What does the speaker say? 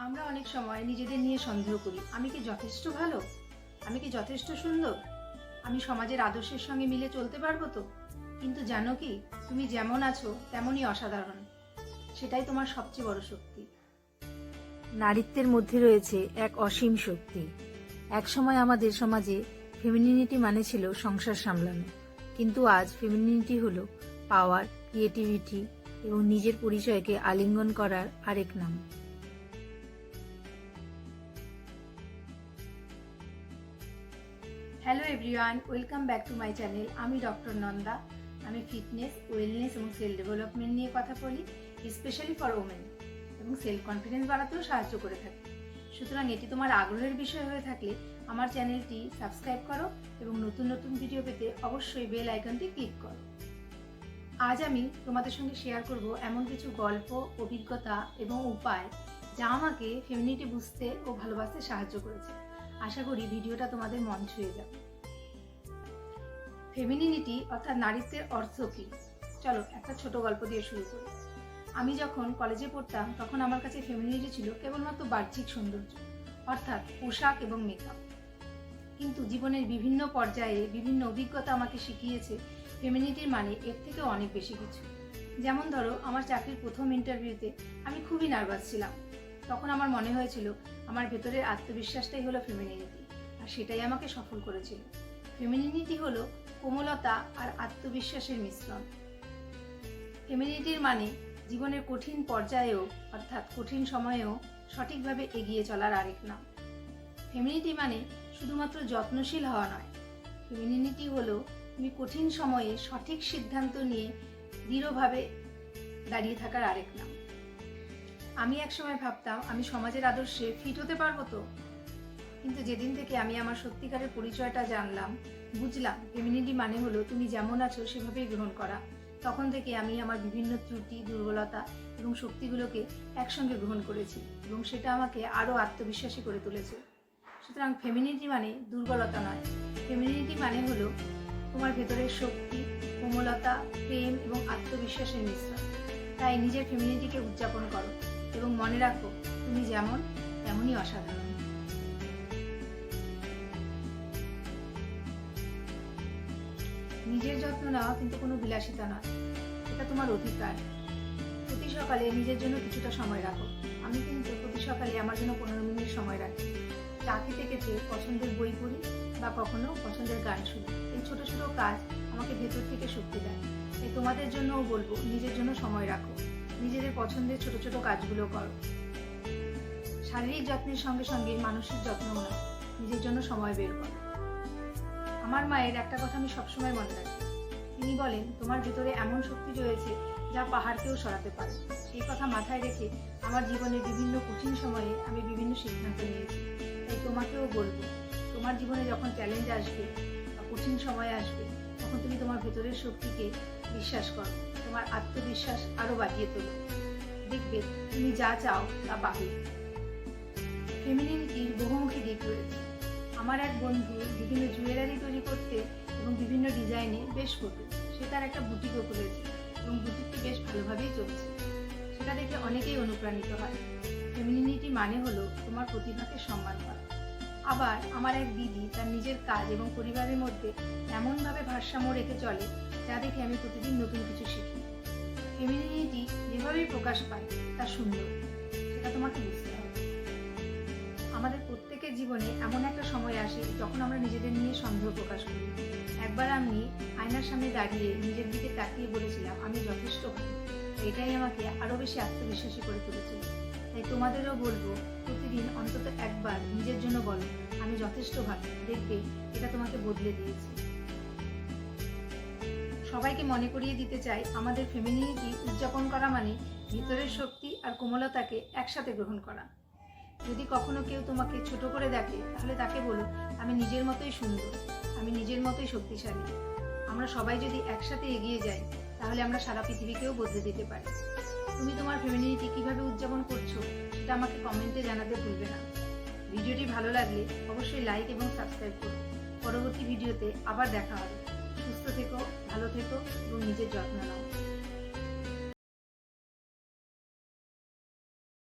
আমরা অনেক সময় নিজেদের নিয়ে সন্দেহ করি। আমি কি যথেষ্ট ভালো? আমি কি যথেষ্ট সুন্দর? আমি সমাজের আদর্শের সঙ্গে মিলে চলতে পারব তো? কিন্তু জানো কি, তুমি যেমন আছো, তেমনই অসাধারণ। সেটাই তোমার সবচেয়ে বড় শক্তি। নারীত্বের মধ্যে রয়েছে এক অসীম শক্তি। একসময় আমাদের সমাজে ফেমিনিনিটি মানে ছিল সংসার সামলানো। কিন্তু আজ ফেমিনিনিটি হল পাওয়ার ক্রিয়েটিভিটি এবং নিজের পরিচয়কে আলিঙ্গন করার আরেক নাম। Hello everyone welcome back to my channel আমি ডক্টর নন্দা আমি ফিটনেস ওয়েলনেস এবং সেল ডেভেলপমেন্ট নিয়ে কথা বলি স্পেশালি ফর ওমেন এবং সেলফ কনফিডেন্স বাড়াতেও সাহায্য করে থাকি। সুতরাং এটি তোমার আগ্রহের বিষয় হয়ে থাকলে আমার চ্যানেলটি সাবস্ক্রাইব করো এবং নতুন নতুন ভিডিও পেতে অবশ্যই বেল আইকনটি ক্লিক করো। আজ আমি তোমাদের সঙ্গে শেয়ার করব এমন কিছু গল্প, অভিজ্ঞতা এবং উপায় যা আমাকে ফেমিনিটি বুঝতে ও ভালোবাসতে সাহায্য করেছে। আশা করি ভিডিওটা তোমাদের মন ছুঁয়ে যাবে। ফেমিনিনিটি অর্থাৎ নারীত্বের অর্থ কী? চলো একটা ছোট গল্প দিয়ে শুরু করি। আমি যখন কলেজে পড়তাম, তখন আমার কাছে ফেমিনিটি ছিল কেবলমাত্র বাহ্যিক সৌন্দর্য, অর্থাৎ পোশাক এবং মেকআপ কিন্তু জীবনের বিভিন্ন পর্যায়ে বিভিন্ন অভিজ্ঞতা আমাকে শিখিয়েছে ফেমিনিটির মানে এর থেকে অনেক বেশি কিছু। যেমন ধরো, আমার চাকরির প্রথম ইন্টারভিউতে আমি খুবই নার্ভাস ছিলাম। তখন আমার মনে হয়েছিল, আমার ভেতরের আত্মবিশ্বাসটাই হলো ফেমিনিটি আর সেটাই আমাকে সফল করেছিল। ফেমিনিটি হলো কোমলতা আর আত্মবিশ্বাসের মিশ্রণ। ফেমিনিটির মানে জীবনের কঠিন পর্যায়েও, অর্থাৎ কঠিন সময়েও সঠিকভাবে এগিয়ে চলার আরেক নাম। ফেমিনিটি মানে শুধুমাত্র যত্নশীল হওয়া নয়। ফেমিনিটি হলো তুমি কঠিন সময়ে সঠিক সিদ্ধান্ত নিয়ে দৃঢ়ভাবে দাঁড়িয়ে থাকার আরেক নাম। আমি একসময় ভাবতাম আমি সমাজের আদর্শে ফিট হতে পারব তো। কিন্তু যেদিন থেকে আমি আমার সত্যিকারের পরিচয়টা জানলাম, বুঝলাম ফেমিনিটি মানে হলো তুমি যেমন আছো সেভাবেই গ্রহণ করা। তখন থেকে আমি আমার বিভিন্ন ত্রুটি, দুর্বলতা এবং শক্তিগুলোকে একসঙ্গে গ্রহণ করেছি এবং সেটা আমাকে আরও আত্মবিশ্বাসী করে তুলেছে। সুতরাং ফেমিনিটি মানে দুর্বলতা নয়। ফেমিনিটি মানে হলো তোমার ভেতরের শক্তি, কোমলতা, প্রেম এবং আত্মবিশ্বাসের মিশ্রণ। তাই নিজের ফেমিনিটিকে উদযাপন করো। এবং মনে রাখো, তুমি যেমন তেমনই অসাধারণ। নিজের যত্ন নেওয়া কিন্তু কোনো বিলাসিতা নয়, এটা তোমার অধিকার। প্রতি সকালে নিজের জন্য কিছুটা সময় রাখো। আমি কিন্তু প্রতি সকালে আমার জন্য পনেরো মিনিট সময় রাখি। চা খেতে খেতে পছন্দের বই পড়ি বা কখনো পছন্দের গান শুনি। এই ছোট ছোট কাজ আমাকে ভেতর থেকে শক্তি দেয়। তোমাদের জন্যও বলব, নিজের জন্য সময় রাখো। নিজেদের পছন্দের ছোট ছোট কাজগুলো করো। শারীরিক যত্নের সঙ্গে সঙ্গে মানসিক যত্ন নাও। নিজের জন্য সময় বের করো। আমার মায়ের একটা কথা আমি সবসময় মনে রাখি। তিনি বলেন, তোমার ভেতরে এমন শক্তি রয়েছে যা পাহাড়কেও সরাতে পারে। এই কথা মাথায় রেখে আমার জীবনের বিভিন্ন কঠিন সময়ে আমি বিভিন্ন সিদ্ধান্ত নিয়েছি। তাই তোমাকেও বলব, তোমার জীবনে যখন চ্যালেঞ্জ আসবে বা কঠিন সময় আসবে, তখন তুমি তোমার ভেতরের শক্তিকে বিশ্বাস করো। তোমার আত্মবিশ্বাস আরও বাড়িয়ে তোলো। দেখবে তুমি যা চাও তা পাবে। ফেমিনিটির বহুমুখী দিক রয়েছে। আমার এক বন্ধু বিভিন্ন জুয়েলারি তৈরি করতে এবং বিভিন্ন ডিজাইনে বেশ করতো সে তার একটা বুটিকও খুলেছে এবং বুটিকটি বেশ ভালোভাবেই চলছে। সেটা দেখে অনেকেই অনুপ্রাণিত হয়। ফেমিনিটি মানে হলো তোমার প্রতিভাকে সম্মান করা। আবার আমার এক দিদি তার নিজের কাজ এবং পরিবারের মধ্যে এমনভাবে ভারসাম্য রেখে চলে যা দেখে আমি প্রতিদিন নতুন কিছু শিখি। ফেমিনিটি যেভাবেই প্রকাশ পায়, তা সুন্দর। সেটা তোমাকে বুঝতে হবে। আমাদের প্রত্যেকের জীবনে এমন একটা সময় আসে যখন আমরা নিজেদের নিয়ে সন্দেহ প্রকাশ করি। একবার আমি আয়নার সামনে দাঁড়িয়ে নিজের দিকে তাকিয়ে বলেছিলাম, আমি যথেষ্ট এটাই আমাকে আরও বেশি আত্মবিশ্বাসী করে তুলেছিল তাই তোমাদেরও বলব, প্রতিদিন অন্তত একবার নিজের জন্য বলো, আমি যথেষ্ট ভালো। দেখবে, এটা তোমাকে বদলে দিয়েছে সবাইকে মনে করিয়ে দিতে চাই, আমাদের ফেমিনিটি উদযাপন করা মানে ভিতরের শক্তি আর কোমলতাকে একসাথে গ্রহণ করা। যদি কখনো কেউ তোমাকে ছোট করে দেখে, তাহলে তাকে বলো, আমি নিজের মতোই সুন্দর, আমি নিজের মতোই শক্তিশালী। আমরা সবাই যদি একসাথে এগিয়ে যাই, তাহলে আমরা সারা পৃথিবীকেও বদলে দিতে পারি। তুমি তোমার ফ্যামিলিটি কীভাবে উদযাপন করছ, সেটা আমাকে কমেন্টে জানাতে ভুলবে না। ভিডিওটি ভালো লাগলে অবশ্যই লাইক এবং সাবস্ক্রাইব করো। পরবর্তী ভিডিওতে আবার দেখা হবে। সুস্থ থেকো ভালো থেকো এবং নিজের যত্ন নাও।